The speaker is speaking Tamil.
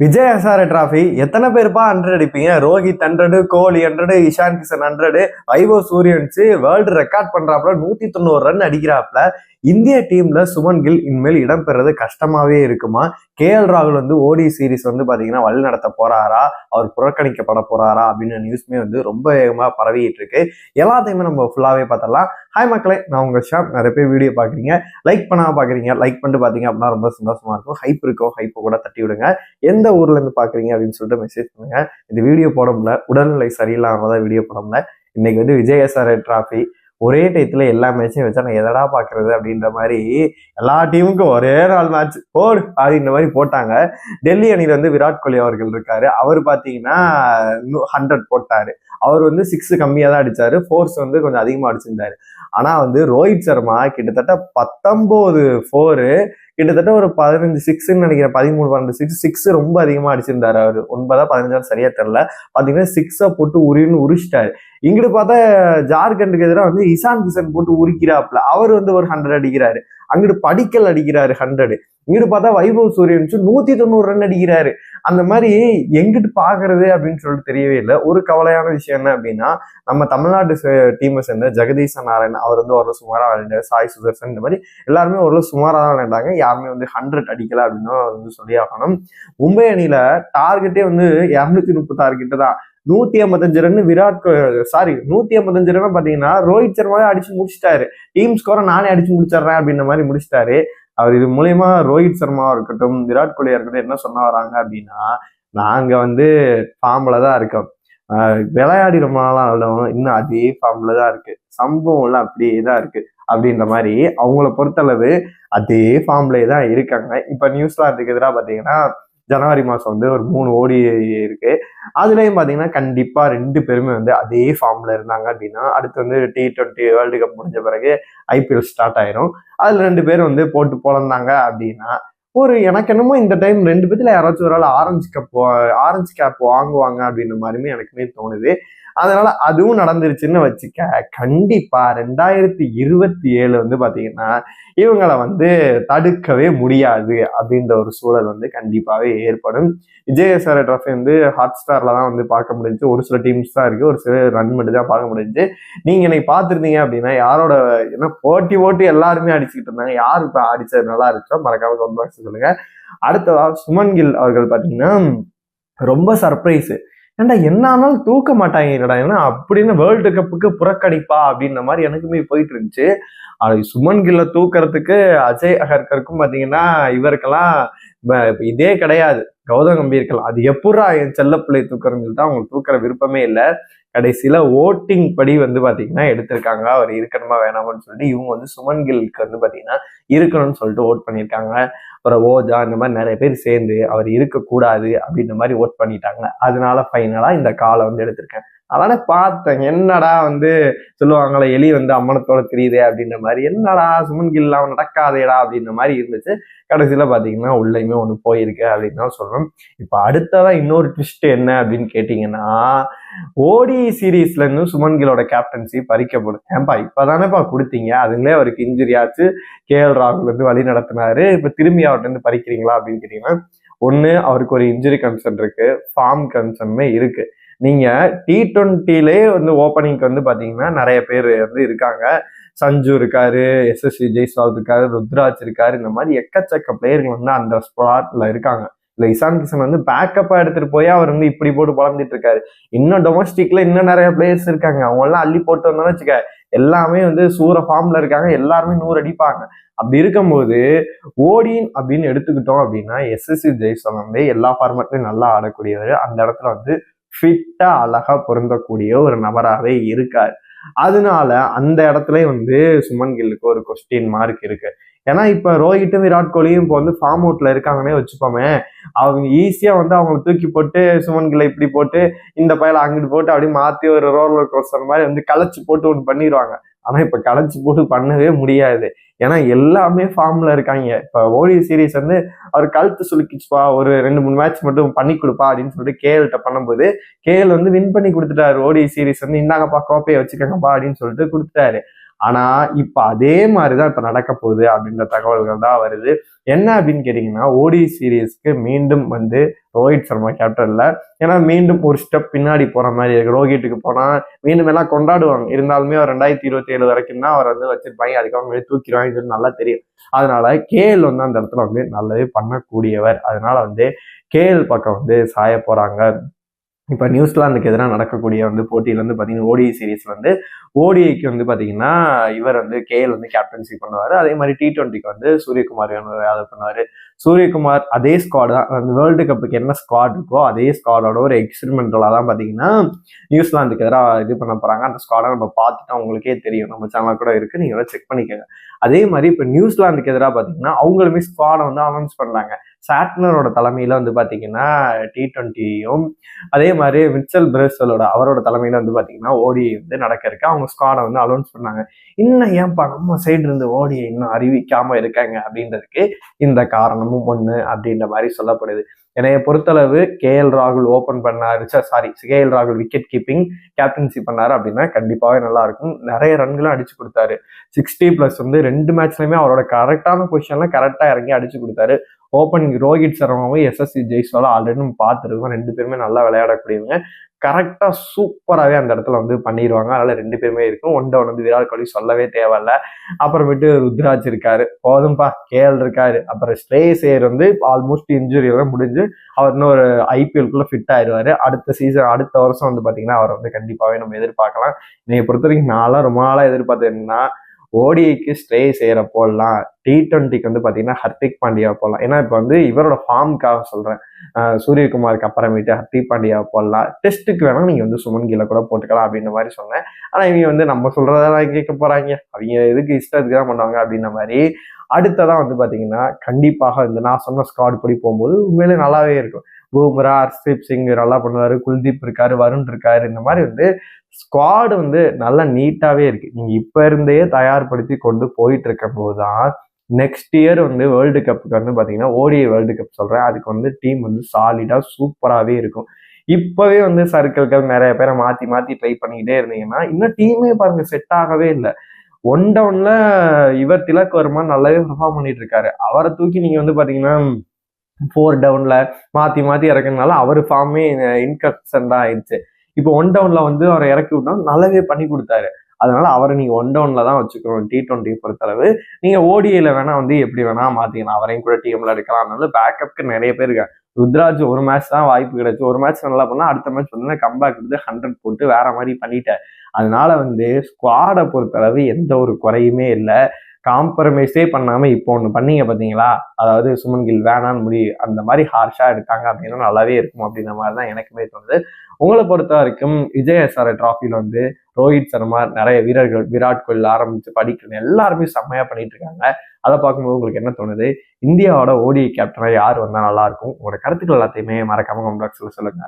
விஜய் ஹசாரே டிராஃபி எத்தனை பேருப்பா hundred அடிப்பீங்க? Rohit hundred Kohli hundred Ishan Kishan hundred ஐவோ சூரியன்ஸ் வேர்ல்டு ரெக்கார்ட் பண்றாப்புல நூத்தி தொண்ணூறு ரன் அடிக்கிறாப்புல. இந்திய டீம்ல சுமன் கில் இனிமேல் இடம்பெறது கஷ்டமாவே இருக்குமா? கே எல் ராகுல் வந்து ஓடி சீரிஸ் வந்து பாத்தீங்கன்னா வழி நடத்த போறாரா? அவர் புறக்கணிக்கப்பட போறாரா? அப்படின்னு நியூஸ்மே வந்து ரொம்ப வேகமா பரவிட்டு இருக்கு எல்லாத்தையுமே நம்ம ஃபுல்லாவே பார்த்தலாம் ஹாய் மக்களே நான் உங்க ஷாப் நிறைய பேர் வீடியோ பாக்குறீங்க லைக் பண்ணாம பாக்குறீங்க லைக் பண்ணிட்டு பாத்தீங்க அப்படின்னா ரொம்ப சந்தோஷமா இருக்கும். ஹைப் இருக்கும் ஹைப்பை கூட தட்டி விடுங்க. எந்த ஊர்ல இருந்து பாக்குறீங்க அப்படின்னு சொல்லிட்டு மெசேஜ் பண்ணுங்க. இந்த வீடியோ போட முடியல. உடல்நிலை சரியில்லாம தான் வீடியோ போட முடியல. இன்னைக்கு வந்து விஜயசார எஸ்ஆர் டிராஃபி ஒரே டயத்துல எல்லா மேட்சையும் வச்சா நான் எதடா பாக்குறது அப்படின்ற மாதிரி எல்லா டீமுக்கும் ஒரே நாள் மேட்ச் போடு அப்படின்ற மாதிரி போட்டாங்க. டெல்லி அணியில வந்து விராட் கோலி அவர்கள் இருக்காரு. அவர் பாத்தீங்கன்னா ஹண்ட்ரட் போட்டாரு. அவர் வந்து சிக்ஸ் கம்மியா தான் அடிச்சாரு. ஃபோர்ஸ் வந்து கொஞ்சம் அதிகமா அடிச்சிருந்தாரு. ஆனா வந்து ரோஹித் சர்மா கிட்டத்தட்ட பத்தொன்பது ஃபோரு கிட்டத்தட்ட ஒரு பதினஞ்சு சிக்ஸ்ன்னு நினைக்கிறேன். பதிமூணு பன்னெண்டு சிக்ஸ் சிக்ஸ் ரொம்ப அதிகமாக அடிச்சிருந்தாரு அவர். ஒன்பதா பதினஞ்சா சரியா தெரில பார்த்தீங்கன்னா சிக்ஸை போட்டு உரின்னு உரிச்சிட்டாரு. இங்கிட்டு பார்த்தா ஜார்க்கண்டுக்கு எதிராக வந்து இசான் கிஷன் போட்டு உரிக்கிறாப்ல அவர் வந்து ஒரு ஹண்ட்ரட் அடிக்கிறாரு. அங்கிட்டு படிக்கல் அடிக்கிறாரு ஹண்ட்ரட் இங்கிட்டு பார்த்தா வைபவ் சூரியன்ஸ் நூத்தி தொண்ணூறு ரன் அடிக்கிறாரு. அந்த மாதிரி எங்கிட்டு பாக்குறது அப்படின்னு சொல்லிட்டு தெரியவே இல்லை. ஒரு கவலையான விஷயம் என்ன அப்படின்னா நம்ம தமிழ்நாட்டு டீமை சேர்ந்த ஜெகதீச நாராயண் அவர் வந்து ஓரளவு சுமாரா விளையாண்டாரு சாய் சுதர்சன் இந்த மாதிரி எல்லாருமே ஓரளவு சுமாரா தான் விளையாண்டாங்க. யாருமே வந்து ஹண்ட்ரட் அடிக்கல அப்படின்னு வந்து சொல்லி ஆகணும் மும்பை அணியில டார்கெட்டே வந்து இரநூத்தி முப்பத்தாறு கிட்ட தான். நூத்தி ஐம்பத்தஞ்சு ரன் விராட் சாரி நூத்தி ஐம்பத்தஞ்சு ரன் பாத்தீங்கன்னா ரோஹித் சர்மாவே அடிச்சு முடிச்சிட்டாரு. டீம் ஸ்கோரை நானே அடிச்சு முடிச்சிடுறேன் அப்படின்ற மாதிரி முடிச்சிட்டாரு. அவர் இது மூலயமா ரோஹித் சர்மாவாக இருக்கட்டும் விராட் கோலியாக இருக்கட்டும் என்ன சொன்ன வராங்க அப்படின்னா நாங்கள் வந்து ஃபார்மில் தான் இருக்கோம். விளையாடி ரொம்ப நாளாலும் இன்னும் அதே ஃபார்மில் தான் இருக்குது சம்பவம் எல்லாம் அப்படியே தான் இருக்குது அப்படின்ற மாதிரி அவங்கள பொறுத்தளவு அதே ஃபார்ம்லேயே தான் இருக்காங்க. இப்போ நியூசிலாந்துக்கு எதிராக பார்த்தீங்கன்னா ஜனவரி மாதம் வந்து ஒரு மூணு ஓடி இருக்கு. அதுலேயும் பார்த்தீங்கன்னா கண்டிப்பாக ரெண்டு பேருமே வந்து அதே ஃபார்மில் இருந்தாங்க அப்படின்னா அடுத்து வந்து டி ட்வெண்ட்டி வேர்ல்டு கப் முடிஞ்ச பிறகு ஐபிஎல் ஸ்டார்ட் ஆயிரும். அதில் ரெண்டு பேரும் வந்து போட்டு பிறந்தாங்க அப்படின்னா ஒரு எனக்கு என்னமோ இந்த டைம் ரெண்டு பேத்துல யாராச்சும் ஒரு ஆள் ஆரஞ்சு கப் ஆரஞ்சு கேப் வாங்குவாங்க அப்படின்ற மாதிரியுமே எனக்குமே தோணுது. அதனால அதுவும் நடந்துருச்சுன்னு வச்சுக்க கண்டிப்பா ரெண்டாயிரத்தி இருபத்தி ஏழு வந்து பாத்தீங்கன்னா இவங்களை வந்து தடுக்கவே முடியாது அப்படின்ற ஒரு சூழல் வந்து கண்டிப்பாவே ஏற்படும். விஜயசார ட்ரஃபி வந்து ஹாட் ஸ்டார்ல தான் வந்து பார்க்க முடிஞ்சு ஒரு சில டீம்ஸ் தான் இருக்கு ஒரு சில ரன் மட்டும் தான் பார்க்க முடிஞ்சு. நீங்க இன்னைக்கு பார்த்துருந்தீங்க அப்படின்னா யாரோட ஏன்னா போட்டி போட்டி எல்லாருமே அடிச்சுக்கிட்டு இருந்தாங்க யார் இப்ப அடிச்சது நல்லா இருந்துச்சோ மறக்காம கமெண்ட் பாக்ஸ் சொல்லுங்க. அடுத்ததா சுமன் கில் அவர்கள் பாத்தீங்கன்னா ரொம்ப சர்ப்ரைஸ் ஏன்டா என்ன ஆனாலும் தூக்க மாட்டாங்கடா ஏன்னா அப்படின்னு வேர்ல்டு கப்புக்கு புறக்கணிப்பா அப்படின்ற மாதிரி எனக்குமே போயிட்டு இருந்துச்சு. அது சுமன் கில்ல தூக்கிறதுக்கு அஜய் அகர்கருக்கும் பார்த்தீங்கன்னா இவருக்கெல்லாம் இதே கிடையாது. கௌதம் கம்பீர்கள் அது எப்படா என் செல்ல பிள்ளை தூக்குறன்னு சொல்லிட்டு அவங்களுக்கு தூக்குற விருப்பமே இல்லை. கடைசியில ஓட்டிங் படி வந்து பாத்தீங்கன்னா எடுத்திருக்காங்க. அவர் இருக்கணுமா வேணாமான்னு சொல்லிட்டு இவங்க வந்து சுமன் கில்க்கு வந்து பாத்தீங்கன்னா இருக்கணும்னு சொல்லிட்டு ஓட் பண்ணியிருக்காங்க. அப்புறம் ஓஜா இந்த மாதிரி நிறைய பேர் சேர்ந்து அவர் இருக்கக்கூடாது அப்படின்ற மாதிரி ஓட் பண்ணிட்டாங்க. அதனால ஃபைனலாக இந்த காலை வந்து எடுத்திருக்கேன். அதனால பார்த்தேன் என்னடா வந்து சொல்லுவாங்களே எலி வந்து அம்மனத்தோட தெரியுதே அப்படின்ற மாதிரி. என்னடா சுமன் கில் அவன் நடக்காதேடா அப்படின்ற மாதிரி இருந்துச்சு. கடைசியில் பார்த்தீங்கன்னா உள்ளயுமே ஒன்று போயிருக்கு அப்படின்னு தான் சொல்லணும். இப்போ அடுத்ததான் இன்னொரு ட்விஸ்ட் என்ன அப்படின்னு கேட்டிங்கன்னா ஓடி சீரீஸ்ல இருந்து சுமன் கிலோட கேப்டன்சி பறிக்கப்படும். ஏன்பா இப்பதானேப்பா கொடுத்தீங்க? அதுங்களே அவருக்கு இன்ஜுரி ஆச்சு. கே எல் ராகுல் வந்து வழி நடத்தினாரு. இப்போ திரும்பி அவர்கிட்ட பறிக்கிறீங்களா அப்படின்னு கேட்டிங்கன்னா ஒன்று அவருக்கு ஒரு இன்ஜுரி கன்சர்ன் இருக்கு. ஃபார்ம் கன்சர்னுமே இருக்கு. நீங்கள் டி ட்வெண்ட்டிலே வந்து ஓப்பனிங்க்கு வந்து பார்த்தீங்கன்னா நிறைய பேர் வந்து இருக்காங்க. சஞ்சு இருக்காரு எஸ்எஸ்சி ஜெய்ஸ்வால் இருக்காரு ருத்ராஜ் இருக்காரு இந்த மாதிரி எக்கச்சக்க பிளேயர்கள் வந்து அந்த ஸ்பாட்ல இருக்காங்க. இல்லை இசான் கிஷன் வந்து பேக்கப்பா எடுத்துட்டு போய் அவர் வந்து இப்படி போட்டு பழந்துட்டு இருக்காரு. இன்னும் டொமஸ்டிக்ல இன்னும் நிறைய பிளேயர்ஸ் இருக்காங்க. அவங்க எல்லாம் அள்ளி போட்டு வந்தோம்னு வச்சுக்க எல்லாமே வந்து சூற ஃபார்ம்ல இருக்காங்க. எல்லாருமே நூறு அடிப்பாங்க. அப்படி இருக்கும்போது ஓடின் அப்படின்னு எடுத்துக்கிட்டோம் அப்படின்னா எஸ்எஸ்சி ஜெய்சன் வந்து எல்லா ஃபார்மேட்லயும் நல்லா ஆடக்கூடியவர். அந்த இடத்துல வந்து ஃபிட்டா அழகா பொருந்தக்கூடிய ஒரு நபராகவே இருக்காரு. அதனால அந்த இடத்துல வந்து சுமன் கில்லுக்கு ஒரு கொஸ்டின் மார்க் இருக்கு. ஏன்னா இப்ப ரோஹிட்டும் விராட் கோலியும் இப்போ வந்து ஃபார்ம் அவுட்ல இருக்காங்கன்னே வச்சுப்போமே அவங்க ஈஸியா வந்து அவங்கள தூக்கி போட்டு சுமன் கில்லை இப்படி போட்டு இந்த பயல அங்கிட்டு போட்டு அப்படியே மாத்தி ஒரு ரோலர் கோஸ்டர் மாதிரி வந்து களைச்சு போட்டு ஒன்று பண்ணிடுவாங்க ஆனால் இப்போ கலைச்சி போட்டு பண்ணவே முடியாது. ஏன்னா எல்லாமே ஃபார்மில் இருக்காங்க. இப்போ ஓடி சீரீஸ் வந்து அவர் கழுத்து சுலுக்கிச்சுப்பா ஒரு ரெண்டு மூணு மேட்ச் மட்டும் பண்ணி கொடுப்பா அப்படின்னு சொல்லிட்டு கேஎல்கிட்ட பண்ணும்போது கேஎல் வந்து வின் பண்ணி கொடுத்துட்டாரு. ஓடி சீரீஸ் வந்து இந்தாங்கப்பா கோப்பையை வச்சுக்கோங்கப்பா அப்படின்னு சொல்லிட்டு கொடுத்துட்டாரு. ஆனா இப்ப அதே மாதிரிதான் இப்ப நடக்க போகுது அப்படின்ற தகவல்கள் தான் வருது. என்ன அப்படின்னு கேட்டீங்கன்னா ஓடி சீரீஸ்க்கு மீண்டும் வந்து ரோஹித் சர்மா கேப்டன்ல ஏன்னா மீண்டும் ஒரு ஸ்டெப் பின்னாடி போற மாதிரி இருக்கு. ரோஹித்துக்கு போனா மீண்டும் எல்லாம் கொண்டாடுவாங்க. இருந்தாலுமே அவர் ரெண்டாயிரத்தி இருபத்தி ஏழு வரைக்கும் தான் அவர் வந்து வச்சிருப்பாங்க. அதுக்கு அவங்க தூக்கிடுவாங்க சொல்லி நல்லா தெரியும். அதனால கேஎல் வந்து அந்த இடத்துல வந்து நல்லது பண்ணக்கூடியவர். அதனால வந்து கேஎல் பக்கம் வந்து சாய போறாங்க. இப்போ நியூசிலாந்துக்கு எதிராக நடக்கக்கூடிய வந்து போட்டியில் வந்து பார்த்தீங்கன்னா ஓடிஐ சீரீஸ் வந்து ஓடிஐக்கு வந்து பார்த்தீங்கன்னா இவர் வந்து கேஎல் வந்து கேப்டன்சி பண்ணுவார். அதே மாதிரி டி டுவெண்ட்டிக்கு வந்து சூரியகுமார் யாதவ் பண்ணுவார். சூரியகுமார் அதே ஸ்குவாட் தான். அந்த வேர்ல்டு கப்புக்கு என்ன ஸ்குவாட் இருக்கோ அதே ஸ்குவாடோட ஒரு எக்ஸ்பெரிமெண்டலாக தான் பார்த்தீங்கன்னா நியூசிலாந்துக்கு எதிராக இது பண்ண போகிறாங்க அந்த ஸ்குவாடை நம்ம பார்த்துட்டோம் உங்களுக்கே தெரியும். நம்ம சேனல் கூட இருக்குது நீங்கள் செக் பண்ணிக்கோங்க. அதே மாதிரி இப்போ நியூசிலாந்துக்கு எதிராக பார்த்தீங்கன்னா அவங்களுமே ஸ்குவாடை வந்து அனௌன்ஸ் பண்ணுறாங்க சாட்னரோட தலைமையில வந்து பாத்தீங்கன்னா டி ட்வெண்ட்டியும் அதே மாதிரி மிச்சல் பிரேசலோட அவரோட தலைமையில வந்து பாத்தீங்கன்னா ஓடி வந்து நடக்க இருக்கு. அவங்க ஸ்குவாடை வந்து அலோன்ஸ் பண்ணாங்க. இன்னும் ஏன்பா நம்ம சைடு இருந்து ஓடியை இன்னும் அறிவிக்காம இருக்காங்க அப்படின்றதுக்கு இந்த காரணமும் ஒண்ணு அப்படின்ற மாதிரி சொல்லப்படுது. என்னைய பொறுத்தளவு கே எல் ராகுல் ஓபன் பண்ணாரு. சாரி கே எல் ராகுல் விக்கெட் கீப்பிங் கேப்டன்சி பண்ணாரு அப்படின்னா கண்டிப்பாவே நல்லா இருக்கும். நிறைய ரன்களும் அடிச்சு கொடுத்தாரு. சிக்ஸ்டி பிளஸ் வந்து ரெண்டு மேட்ச்லயுமே அவரோட கரெக்டான பொசிஷன்ல கரெக்டா இறங்கி அடிச்சு கொடுத்தாரு. ஓப்பனிங் ரோஹித் சர்மாவும் எஸ்எஸ்சி ஜெய்ஸ்வாலும் ஆல்ரெடி நம்ம பார்த்துருக்கோம். ரெண்டு பேருமே நல்லா விளையாடக்கூடியவங்க. கரெக்டாக சூப்பராகவே அந்த இடத்துல வந்து பண்ணிடுவாங்க அதனால் ரெண்டு பேருமே இருக்கும். ஒன் டவுன் வந்து விராட் கோலி சொல்லவே தேவையில்ல. அப்புறமேட்டு ருத்ராஜ் இருக்காரு. போதும்பா. கேஎல் இருக்காரு. அப்புறம் ஸ்ரேசேர் வந்து ஆல்மோஸ்ட் இன்ஜுரியெல்லாம் முடிஞ்சு அவர் இன்னொரு ஐபிஎல்குள்ளே ஃபிட் ஆயிடுவார் அடுத்த சீசன் அடுத்த வருஷம் வந்து பார்த்தீங்கன்னா அவரை வந்து கண்டிப்பாகவே நம்ம எதிர்பார்க்கலாம். என்னையை பொறுத்த வரைக்கும் நான்லாம் ரொம்ப நாளாக எதிர்பார்த்தேன்னா ஓடிக்கு ஸ்டே செய்கிற போடலாம் டி ட்வெண்ட்டிக்கு வந்து பார்த்தீங்கன்னா ஹர்திக் பாண்டியா போடலாம் ஏன்னா இப்போ வந்து இவரோட ஃபார்முக்காக சொல்கிறேன் சூரியகுமாருக்கு அப்புறமேட்டு ஹர்திக் பாண்டியா போடலாம். டெஸ்ட்டுக்கு வேணால் நீங்கள் வந்து சுமன் கீழே கூட போட்டுக்கலாம் அப்படின்ற மாதிரி சொன்னேன். ஆனால் இவங்க வந்து நம்ம சொல்கிறதெல்லாம் கேட்க போகிறாங்க அவங்க எதுக்கு இஷ்டத்துக்கு தான் பண்ணுவாங்க அப்படின்ற மாதிரி. அடுத்ததான் வந்து பார்த்தீங்கன்னா கண்டிப்பாக வந்து நான் சொன்ன ஸ்காட் படி போகும்போது உண்மையிலே நல்லாவே இருக்கும். பூம்ரா ஹர்ஷ்தீப் சிங் நல்லா பண்ணுவார் குல்தீப் இருக்காரு வருண் இருக்காரு. இந்த மாதிரி வந்து ஸ்குவாடு வந்து நல்லா நீட்டாகவே இருக்கு. நீங்கள் இப்போ இருந்தே தயார்படுத்தி கொண்டு போயிட்டு இருக்கும் போதுதான் நெக்ஸ்ட் இயர் வந்து வேர்ல்டு கப்புக்கு வந்து பார்த்தீங்கன்னா ஓடிஐ வேர்ல்டு கப் சொல்கிறேன் அதுக்கு வந்து டீம் வந்து சாலிடாக சூப்பராகவே இருக்கும். இப்போவே வந்து சர்க்கிள்கள் நிறைய பேரை மாற்றி மாற்றி ட்ரை பண்ணிக்கிட்டே இருந்தீங்கன்னா இன்னும் டீமே பாருங்கள் செட் ஆகவே இல்லை. ஒன் டவுனில் இவர் திலக் வருமா நல்லாவே பெர்ஃபார்ம் பண்ணிட்டு இருக்காரு. அவரை தூக்கி நீங்கள் வந்து பார்த்தீங்கன்னா ஃபோர் டவுனில் மாற்றி மாற்றி இறக்குறதுனால அவர் ஃபார்மே இன்கன்சன்டா ஆயிடுச்சு. இப்போ ஒன் டவுனில் வந்து அவரை இறக்கி விட்டோம் நல்லாவே பண்ணி கொடுத்தாரு. அதனால அவரை நீங்கள் ஒன் டவுனில் தான் வச்சுக்கணும் டி டுவெண்ட்டி பொறுத்தளவு. நீங்கள் ஓடிஐயில் வேணா வந்து எப்படி வேணா மாற்றிக்கலாம் அவரையும் கூட டீம்ல எடுக்கலாம். அதனால பேக்கப்க்கு நிறைய பேர் இருக்காங்க. ருத்ராஜ் ஒரு மேட்ச் தான் வாய்ப்பு கிடைச்சு ஒரு மேட்ச் நல்லா பண்ணா அடுத்த மேட்ச் வந்து கம்பேக் எடுத்து ஹண்ட்ரட் போட்டு வேற மாதிரி பண்ணிட்டேன் அதனால வந்து ஸ்குவாடை பொறுத்தளவு எந்த ஒரு குறையுமே இல்லை. காம்ப்ரமைஸே பண்ணாமல் இப்போ ஒன்று பண்ணீங்க பார்த்தீங்களா அதாவது சுமன் கில் வேணான்னு முடி அந்த மாதிரி ஹார்ஷாக எடுத்தாங்க அப்படின்னா நல்லாவே இருக்கும் அப்படின்ற மாதிரி தான் எனக்குமே தோணுது. உங்களை பொறுத்த வரைக்கும் விஜய் எஸ்ஆர் டிராஃபியில் வந்து ரோஹித் சர்மா நிறைய வீரர்கள் விராட் கோலி ஆரம்பித்து படிக்கிற எல்லாருமே செம்மையாக பண்ணிட்டு இருக்காங்க. அதை பார்க்கும்போது உங்களுக்கு என்ன தோணுது? இந்தியாவோட ஓடி கேப்டனாக யார் வந்தால் நல்லாயிருக்கும் உங்களோட கருத்துக்கள் எல்லாத்தையுமே மறக்காம கமெண்ட் பாக்ஸில் சொல்லுங்கள்